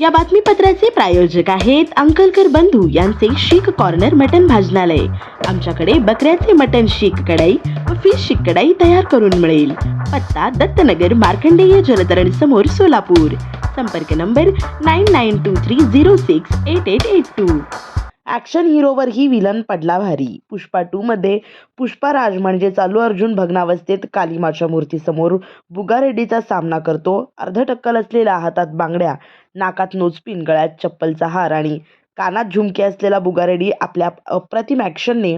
या बातमीपत्राचे प्रायोजक आहेत अंकलकर बंधू यांचे शीख कॉर्नर मटन भाजनालय. आमच्याकडे बकऱ्याचे मटन शीख कढाई व फिश शीख कढाई तयार करून मिळेल. पत्ता दत्तनगर मार्कंडेय जलतरण समोर सोलापूर. संपर्क number nine nine two three zero six eight eight eight two action हिरोवर ही विलन पडला भारी. पुष्पा टू मध्ये पुष्पा राज म्हणजे चालू अर्जुन भग्नावस्थेत कालिमाच्या मूर्तीसमोर बुगारेड्डीचा सामना करतो. अर्ध टक्कल असलेल्या हातात बांगड्या नाकात नोजपिन गळ्यात चप्पलचा हार आणि कानात झुमके असलेला बुगारेड्डी आपल्या अप्रतिम ॲक्शनने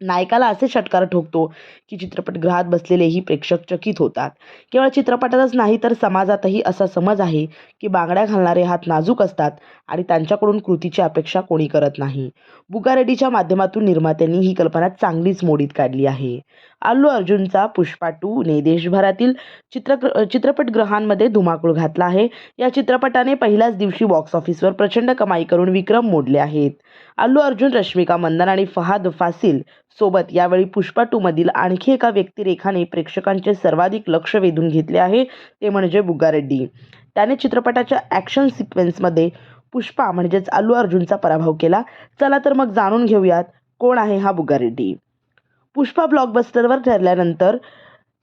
नायकाला असे षटकार ठोकतो की चित्रपटगृहात बसलेलेही प्रेक्षक चकित होतात. केवळ चित्रपटातच नाही तर समाजातही असा समज आहे की बांगड्या घालणारे हात नाजूक असतात आणि त्यांच्याकडून कृतीची अपेक्षा कोणी करत नाही. बुगारेड्डीच्या माध्यमातून निर्मात्यांनी ही कल्पना चांगलीच मोडीत काढली आहे. अल्लू अर्जुनचा पुष्पा टूने देशभरातील चित्र चित्रपटगृहांमध्ये धुमाकूळ घातला आहे. या चित्रपटाने पहिल्याच दिवशी बॉक्स ऑफिसवर प्रचंड कमाई करून विक्रम मोडले आहेत. अल्लू अर्जुन रश्मिका मंदन आणि फहाद फासिल सोबत यावेळी पुष्पा टूमधील आणखी एका व्यक्तिरेखाने प्रेक्षकांचे सर्वाधिक लक्ष वेधून घेतले आहे ते म्हणजे बुगारेड्डी त्याने चित्रपटाच्या ॲक्शन सिक्वेन्समध्ये पुष्पा म्हणजेच अल्लू अर्जुनचा पराभव केला. चला तर मग जाणून घेऊयात कोण आहे हा बुगारेड्डी पुष्पा ब्लॉकबस्टरवर ठरल्यानंतर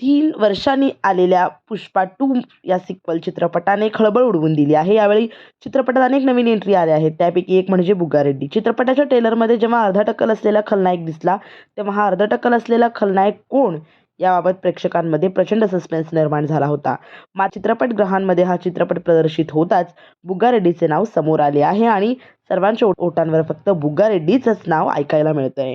तीन वर्षांनी आलेल्या पुष्पा टू या सिक्वल चित्रपटाने खळबळ उडवून दिली आहे. यावेळी चित्रपटात अनेक नवीन एंट्री आल्या आहेत. त्यापैकी एक म्हणजे बुगारेड्डी. चित्रपटाच्या ट्रेलरमध्ये जेव्हा अर्धा टक्कल असलेला खलनायक दिसला तेव्हा हा अर्धा टक्कल असलेला खलनायक कोण? याबाबत प्रेक्षकांमध्ये प्रचंड सस्पेन्स निर्माण झाला होता. मा चित्रपटगृहांमध्ये हा चित्रपट प्रदर्शित होताच बुग्गा रेड्डीचे नाव समोर आले आहे आणि सर्वांच्या ओटांवर फक्त बुग्गा रेड्डीचंच नाव ऐकायला मिळतंय.